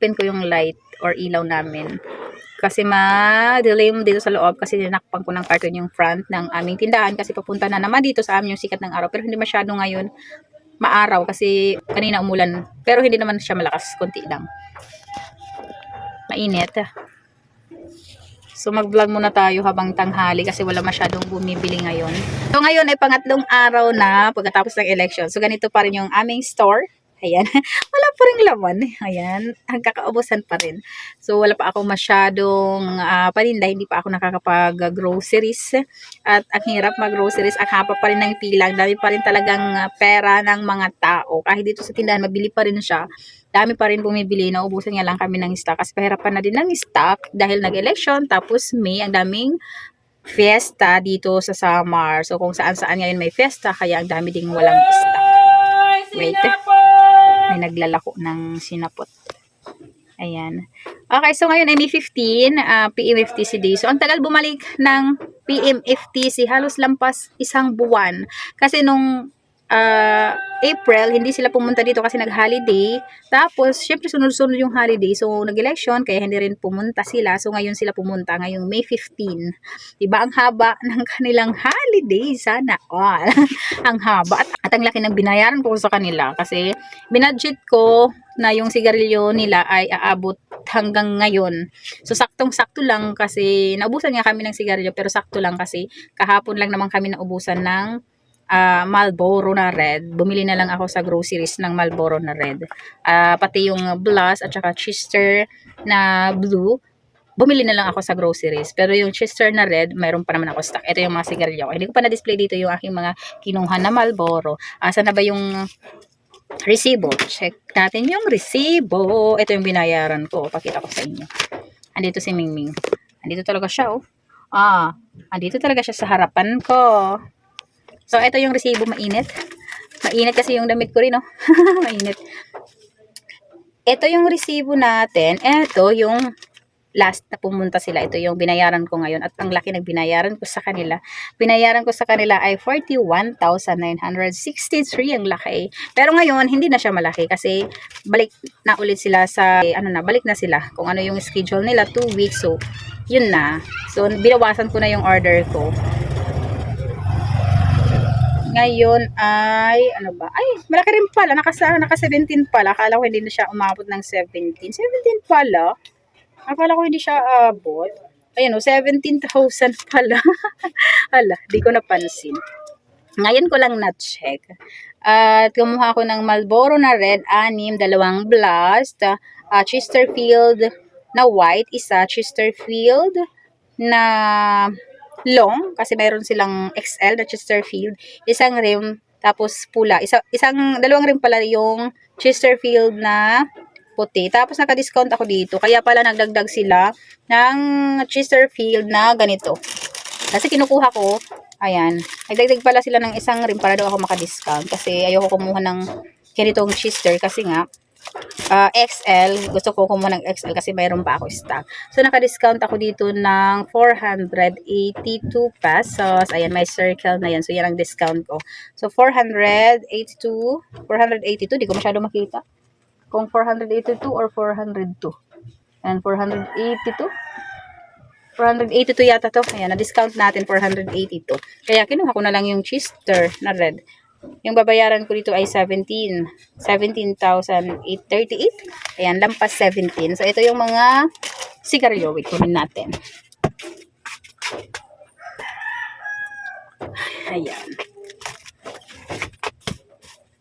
Pin ko yung light or ilaw namin. Kasi ma-delay dito sa loob kasi dinakpan ko ng carton yung front ng aming tindahan kasi papunta na naman dito sa amin yung sikat ng araw. Pero hindi masyado ngayon maaraw kasi kanina umulan. Pero hindi naman siya malakas, konti lang. Mainit. So mag-vlog muna tayo habang tanghali kasi wala masyadong bumibili ngayon. So ngayon ay pangatlong araw na pagkatapos ng election. So ganito pa rin yung aming store. Ayan. wala pa rin laman. Ayan. Ang kakaubusan pa rin. So wala pa ako masyadong ah, paninda. Hindi pa ako nakakapag-groceries. At ang hirap mag-groceries. Ang haba pa rin ng pila. Ang dami pa rin talagang ah, pera ng mga tao. Kahit dito sa tindahan, mabili pa rin siya dami pa rin bumibili. Naubusan nga lang kami ng stock. Kasi pahirapan na din ng stock dahil nag-election. Tapos May, ang daming fiesta dito sa Samar. So kung saan saan ngayon may fiesta, kaya ang dami ding walang stock. Wait. Naglalako ng sinapot. Ayan. Okay, so ngayon ay May 15, uh, PMFTC day. So ang tagal bumalik ng PMFTC, halos lampas isang buwan. Kasi nung ah, April, hindi sila pumunta dito kasi nag-holiday. Tapos, syempre sunod-sunod yung holiday. So, nag-election, kaya hindi rin pumunta sila. So, ngayon sila pumunta, ngayong May 15. Diba, ang haba ng kanilang holiday. Sana all. ang haba. At, at ang laki ng binayaran ko sa kanila. Kasi, binudget ko na yung sigarilyo nila ay aabot hanggang ngayon. So, saktong-sakto lang kasi, naubusan nga kami ng sigarilyo, pero sakto lang kasi, kahapon lang naman kami naubusan ng ah, Marlboro na red. Bumili na lang ako sa groceries ng Marlboro na red. Ah, pati yung Blast at saka Chester na blue. Bumili na lang ako sa groceries. Pero yung Chester na red, mayroon pa naman ako stock. Ito yung mga sigarilyo ko. Hindi ko pa na-display dito yung aking mga kinuha na Marlboro. Asa na ba yung resibo? Check natin yung resibo. Ito yung binayaran ko. Pakita ko sa inyo. Andito si Mingming. Andito talaga siya, oh. Ah, andito talaga siya sa harapan ko. So, ito yung resibo, mainit. Mainit kasi yung damit ko rin, no? mainit. Ito yung resibo natin. Ito yung last na pumunta sila. Ito yung binayaran ko ngayon. At ang laki ng binayaran ko sa kanila. Binayaran ko sa kanila ay 41,963 ang laki. Pero ngayon, hindi na siya malaki kasi balik na ulit sila sa, ano na, balik na sila. Kung ano yung schedule nila, 2 weeks. So, yun na. So, binawasan ko na yung order ko. Ngayon ay, ano ba? Ay, malaki rin pala. Naka, naka 17 pala. Akala ko hindi na siya umabot ng 17. 17 pala. Akala ko hindi siya abot. Ayun o, 17,000 pala. Ala, di ko napansin. Ngayon ko lang na-check. At kumuha ko ng Marlboro na red, anim, dalawang blast, uh, Chesterfield na white, isa, Chesterfield na long, kasi mayroon silang XL na Chesterfield, isang rim, tapos pula. Isa, isang, dalawang rim pala yung Chesterfield na puti. Tapos naka-discount ako dito. Kaya pala nagdagdag sila ng Chesterfield na ganito. Kasi kinukuha ko, ayan, nagdagdag pala sila ng isang rim para daw ako maka-discount. Kasi ayoko kumuha ng ganitong Chester kasi nga, uh, XL, gusto ko kumuha ng XL kasi mayroon pa ako stock. So, naka-discount ako dito ng 482 pesos. Ayan, may circle na yan. So, yan ang discount ko. So, 482, 482, di ko masyado makita. Kung 482 or 402. And 482. 482 yata to. Ayan, na-discount natin 482. Kaya kinuha ko na lang yung Chester na red. Yung babayaran ko dito ay 17. 17,838. Ayan, lampas 17. So, ito yung mga sigarilyo. Wait, kunin natin. Ayan.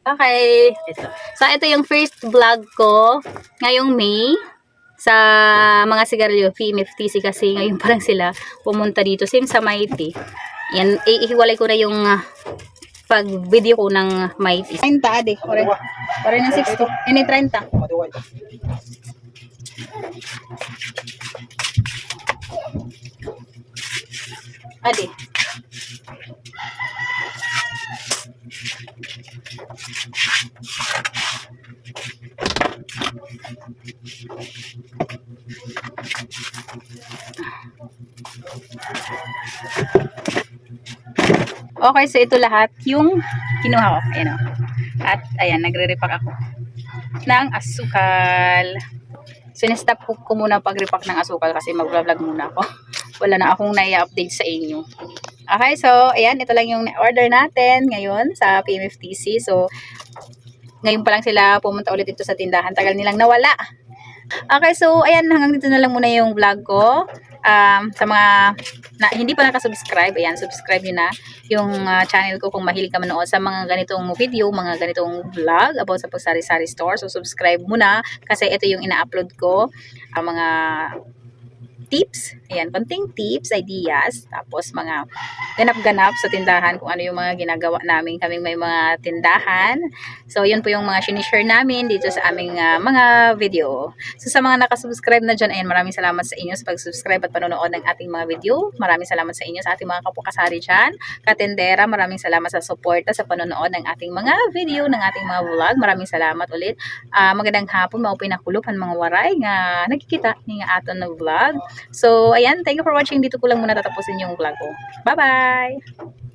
Okay. Ito. So, ito yung first vlog ko ngayong May sa mga sigarilyo, PMFTC kasi ngayon parang sila pumunta dito. Same sa Mighty. Yan, ihiwalay ko na yung uh, pag video ko ng Mighty. 30 ade. Ore. Ore ng 6 to. Ini 30. Ade. Okay, so ito lahat yung kinuha ko. Ayan o. At ayan, nagre-repack ako ng asukal. sinestop ko, ko muna pag-repack ng asukal kasi mag-vlog muna ako. Wala na akong nai-update sa inyo. Okay, so, ayan, ito lang yung order natin ngayon sa PMFTC. So, ngayon pa lang sila pumunta ulit dito sa tindahan. Tagal nilang nawala. Okay, so, ayan, hanggang dito na lang muna yung vlog ko. Um, sa mga na, hindi pa nakasubscribe, ayan, subscribe nyo na yung ah, channel ko kung mahilig ka manood sa mga ganitong video, mga ganitong vlog about sa pagsari-sari store. So, subscribe muna kasi ito yung ina-upload ko, ang mga tips, ayan, konting tips, ideas, tapos mga ganap-ganap sa tindahan kung ano yung mga ginagawa namin kaming may mga tindahan. So, yun po yung mga sinishare namin dito sa aming ah, mga video. So, sa mga nakasubscribe na dyan, ayan, maraming salamat sa inyo sa pag-subscribe at panonood ng ating mga video. Maraming salamat sa inyo sa ating mga kapukasari dyan. Katendera, maraming salamat sa suporta sa panonood ng ating mga video, ng ating mga vlog. Maraming salamat ulit. Ah, magandang hapon, maupay na kulupan mga waray nga nakikita ni nga aton na vlog. So, ayan, thank you for watching. Dito ko lang muna tatapusin yung vlog ko. Bye-bye!